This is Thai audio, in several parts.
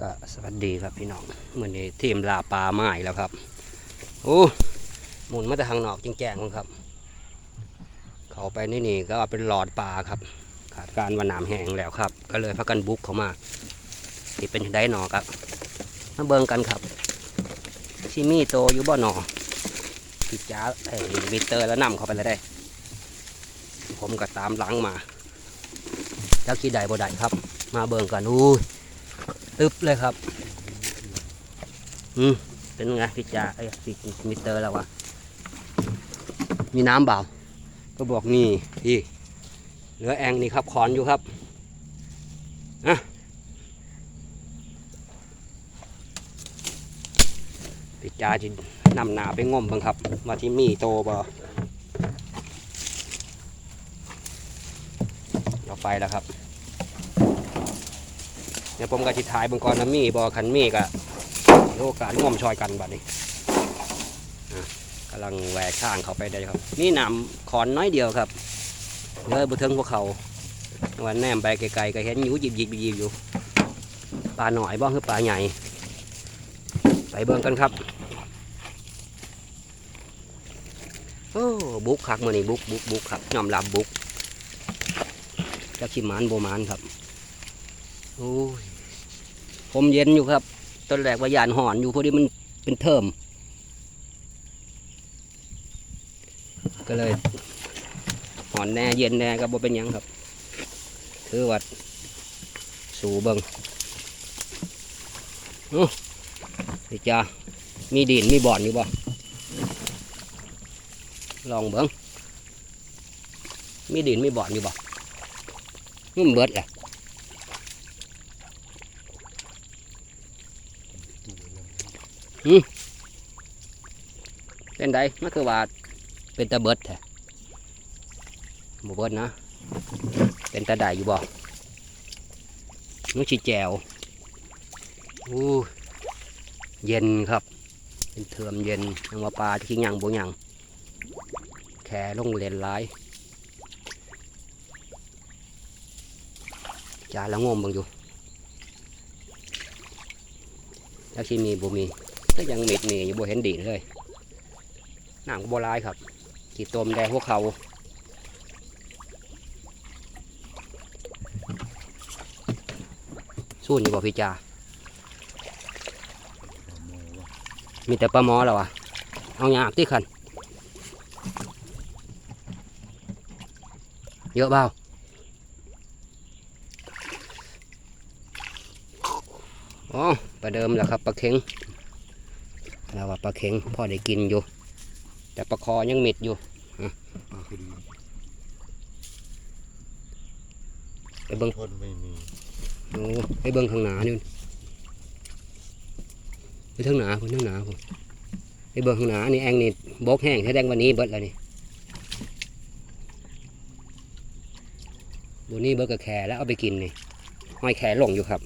ก็สวัสดีครับพี่น้องเมื่อนี้ทีมลาปลาไม้แล้วครับโอ้หมุนมาแต่ทางนอกจริงแจ้งๆครับ เขาไปนี่นี่ก็เป็นหลอดปลาครับ ขาดการว่าน้ำแห้งแล้วครับ ก็เลยพักกันบุกเข้ามาที่เป็นได้หนอครับมาเบิ่งกันครับชิมี่โตอยู่บ่หนอพี่จ้าไอ้วิเตอร์แล้วนำเข้าไปเลยได้ ผมก็ตามหลังมาจักกี่ใดบ่ได้ครับ มาเบิ่งกันอู้ย ตึ๊บเลยครับ อืมเป็นไงพี่จ่าไอ้พี่มิเตอร์แล้ววะมีน้ำเปล่าก็บอกนี่พี่เหลือแองนี่ครับขอนอยู่ครับอะพี่จ่าจะนำหนาไปง่มบ้างครับว่าที่มีโตบ่เราไปแล้วครับ เดี๋ยวผมก็จิถ่ายบางก่อนนะมีบอคันมีก็โอกาสง่วมชอยกันบัดนี้อะกำลังแหวกข้างเขาไปได้ครับนี่น้ำขอนน้อยเดียวครับเลอบุเทิงพวกเขาวันแนมไปไกลๆก็เห็นอยู่หยิบหยิบหยิบอยู่ปลาหน่อยบ้างคือปลาใหญ่ ไปเบิ่งกันครับโอ้บุกคักมานี่บุกบุกบุกครับยอมรับบุกจักชิมานโบมานครับ โอ้ยผมเย็นอยู่ครับ ตอนแรกว่ายานหอนอยู่พอดีมันเป็นเทอมก็เลยหอนแน่เย็นแน่ก็บ่เป็นยังครับ คือวัดสู่เบิงโอ้ดิจ้ามีดินมีบ่อนอยู่บ่ลองเบิงมีดินมีบ่อนอยู่บ่นุ่มเบิดแหละ เป็นไดมันคือว่าเป็นตาเบิดแท้บ่เบิดนะ เป็นตาไดอยู่บ่มันชีแจวอู้เย็นครับ เป็นเทอมเย็นยังว่าปลาที่ยังบ่ยังแค่ลงเลนหลายจาแล้วงมบังอยู่แล้วที่มีบ่มี ก็ยังมิดนี่อยู่บเห็นดีเลยหนังโบราณครับขีดตมแดงพวกเขาสู้อยู่บ่พี่จามีแต่ปลาหมอแล้วอะเอาหยาบที่ขันเยอะเปล่าอ๋อประเดิมแล้วครับปลาเค็ง เราว่าปลาเค็งพ่อได้กินอยู่ แต่ปลาคอยังมิดอยู่ปลาคดีไปเบิ้งทนไม่มีโอ้ไปเบิ้งข้างหน้านี่ไปทางหนาคนทางหนาคนไปเบิ้งข้างหน้านี่แองนี่บกแห้งแสดงวันนี้เบิดแล้วนี่บนนี้เบิดกับแขแล้วเอาไปกินนี่ห้อยแขลงอยู่ครับ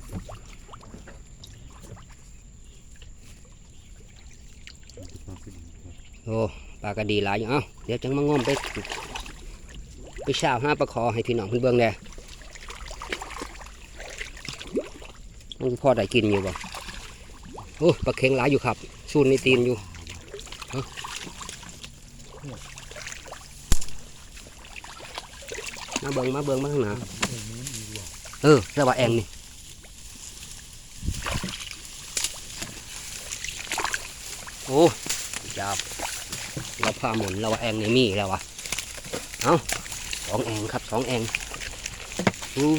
ปลาคดี โอ้ปลากระดีหลายอยู่เอ้าเดี๋ยวจังมางมไปไปชาวห้าปลาคอให้พี่น้องเพิ่นเบิ่งแน่มันพ่อได้กินอยู่บ่โอ้ปลาเค็งหลายอยู่ครับสูนในตีนอยู่มาเบิงมาเบิงมาข้างหน้าเออแล้วว่าแองนี่โอ้ยาว เราพาหมุนเราวแองในี่มีแล้ววะเอาสองแองครับสองแองอู้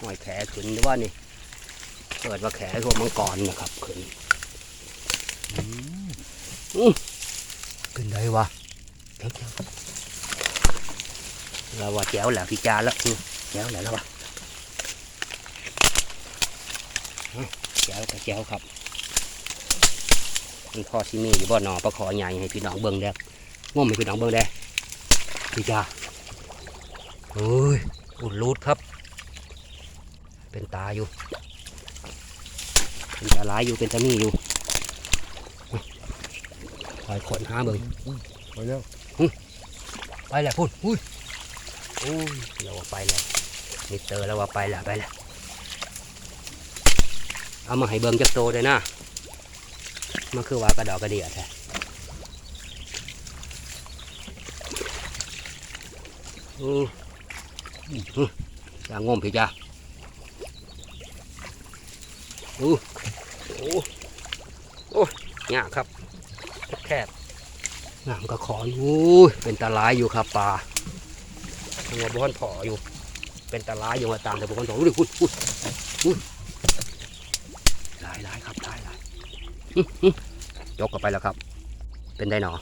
หอยแขขึ้นหรือว่านี่เปิดว่าแขรวมมังกรนะครับขึ้นอือขึ้นได้วะเจ๋วๆเราว่าแจ๋วแหละพี่จาแล้วอื้อแจ๋วแหละแล้ววะแจ๋วกับแจ๋วครับ มันพอสิมีอยู่บ่หนอประคอใหญ่ให้พี่น้องเบิ่งแดกง่วมให้พี่น้องเบิ่งแดกพี่จ้าโอ้ยอุดรูดครับ เป็นตาอยู่ เป็นตาหลายอยู่เป็นตามีอยู่คอยขนหาเบิ่งไปแล้วไปแหละพูดอุ้ยอุ้ยเราว่าไปแล้วมิสเตอร์เราว่าไปแล้วไปแล้วเอามาให้เบิ่งจักโตเลยนะ มันคือว่ากระดอกกระเดียดแท้อืออือย่างงมพี่จ้าอู้โอ้โอ้ยากครับแคบน้ำก็ขอนอู้ยเป็นตาลายอยู่ครับปลาหัวบ้อนผออยู่ เป็นตาลายอยู่มาตามแต่บ้อนผออุ้ยอุ้ยอุ้ยอุ้ยหลายหลายครับหลายหลาย อื้ออื้อยกกลับไปแล้วครับ เป็นได้หนอ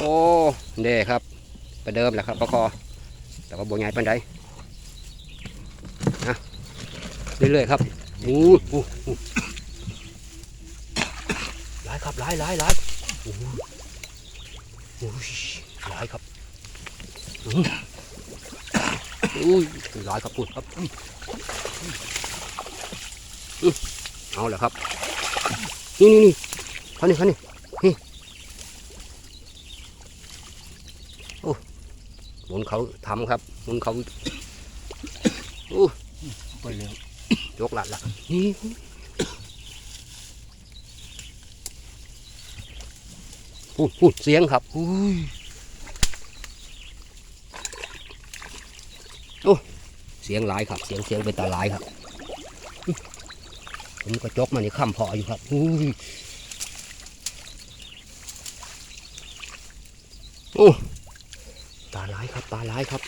โอ้เด้ครับประเดิมแหละครับปลาคอ แต่ว่าโบใหญ่ปานใดนะเรื่อยๆครับอู้หูอู้หลายครับหลายหลายหลายอู้อู้ยหลายครับ อู้อู้ยหลายครับพูดครับอือเอาแล้วครับ นี่นี่นี่เขานี่เขานี่นี่โอ้หมุนเขาทำครับหมุนเขาโอ้ไปแล้วยกหลัดละนี่พูดพูดเสียงครับอุ้ย โอ้เสียงหลายครับ เสียงเสียงเป็นตาหลายครับ ผมก็จกมานี่ข้ามพออยู่ครับอุ้ยโอ้ตาหลายครับตาหลายครับ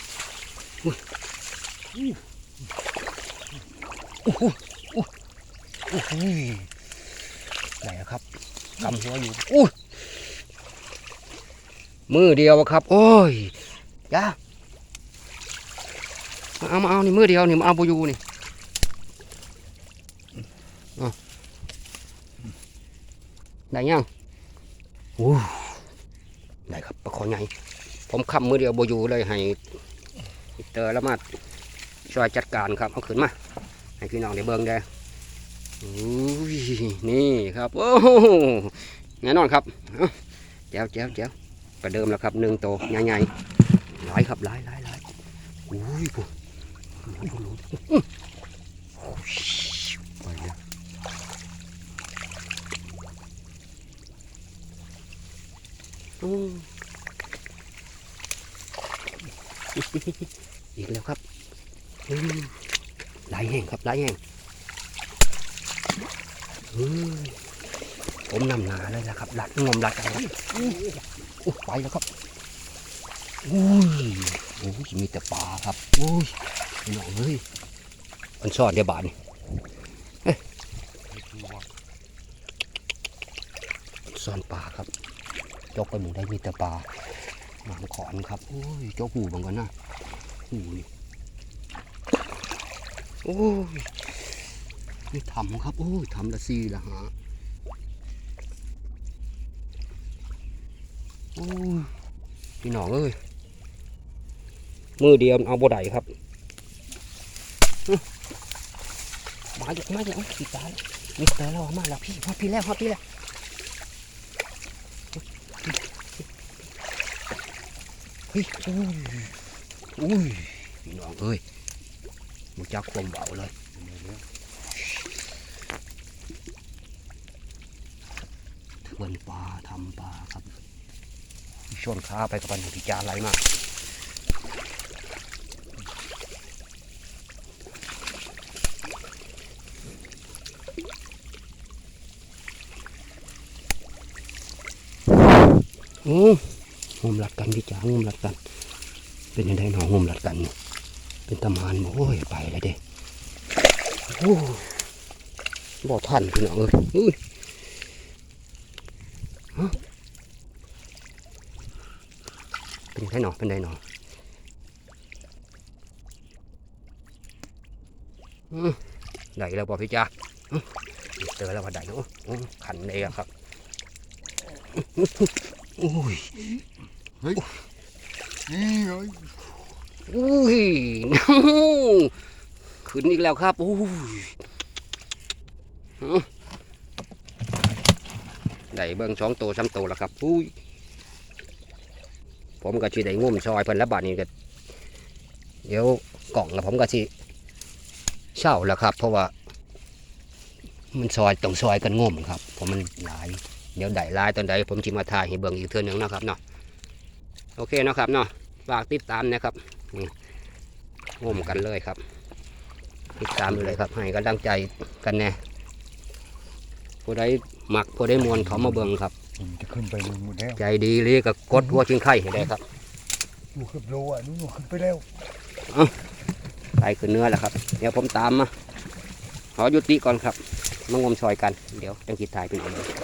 อุ้ยโอ้โหโอ้โหโอ้โหไหนครับกำหัวอยู่อุ้ยมือเดียวครับ โอ้ยจ้า มาเอามาเอานี่มือเดียวนี่มาเอาบูยูนี่เอาได้ยังโอ้ได้ครับประคอใหญ่ผมขับมือเดียวบูยูเลยให้เตอร์ละมาช่วยจัดการครับเอาขึ้นมาให้พี่น้องได้เบิ่งได้อุ้ยนี่ครับโอ้โหแน่นอนครับเอ้าแจ๋วแจ๋วแจ๋วประเดิมแล้วครับหนึ่งโตใหญ่ๆหลายครับหลายหลายหลายอุ้ยปุ๊บ อีกแล้วครับหลายแห้งครับหลายแห้งผมนำหนาเลยนะครับหลัดงมหลัดกันครับอู้อู้ไปแล้วครับอุ้ยโอ้ยมีแต่ปลาครับอุ้ย พี่น้องเฮ้ยมันซ่อนเดี๋ยวบาดนี่ซ่อนปลาครับ จกไปหมูได้มีแต่ปลาหางขอนครับโอ้ยจ้าหูบางกันนะหูนี่โอ้ยนี่ทำครับ โอ้ยทำละซีละฮะโอ้ยพี่น้องเอ้ยมือเดียวเอาบ่ได้ครับอื้อมา อยู่มาอยู่ติดตาแล้วมิสเตอร์เราเอมาแล้วพี่ฮอพี่แล้วฮอพี่แล้วเฮ้ยอุ้ยอุ้ยพี่น้องเอ้ยมันจักความเบาเลยเถื่อนปลาทำปลาครับชนขาไปกับปันพิจารไหลมาก โอืมงมหลัดกันพี่จ๋างมหลัดกัน เป็นยังไงหนองงมหลัดกัน เป็นตะมานโอ้ยไปเลยเด้โอ้บ่ทันพี่น้องเอ้ยอุ้ยเป็นไงหนอเป็นไงหนออืมได้แล้วบ่พี่จ๋าเจอแล้วว่าได้เนาะอื้อขันเลยอะครับ อ้ยนี่เอ้ยอุ้ยขึ้นอีกแล้วครับอุ้ยเอาได้เบิ้งสองตัวสามตัวแล้วครับอุ้ยผมก็ชีได้งุ่มซอยเพิ่นแล้วบาดนี้ก็เดี๋ยวกล่องกับผมก็สิเช่าแล้วครับ เพราะว่า มันซอยต้องซอยกันง่มครับเพราะมันหลาย เดี๋ยวได้หลายตอนใดผมจิมาถ่ายให้เบิ่งอีกเทื่อหนึงนะครับเนาะโอเคเนาะครับเนาะฝากติดตามนะครับนี่ง่มกันเลยครับ ติดตามเลยครับให้กำลังใจกันแน่ผู้ใดหมักผู้ใดมวนเขามาเบิ่งครับมันจะขึ้นไปเลยหมดแล้วใจดีเลยก็กดหัวชิงไข่ให้ได้ครับอยู่ขึ้นโลอะนู่นขึ้นไปแล้วไปขึ้นเนื้อแล้วครับ เดี๋ยวผมตามมาขอยุติก่อนครับมางมซอยกัน เดี๋ยวจังคิดถ่ายเป็นอีก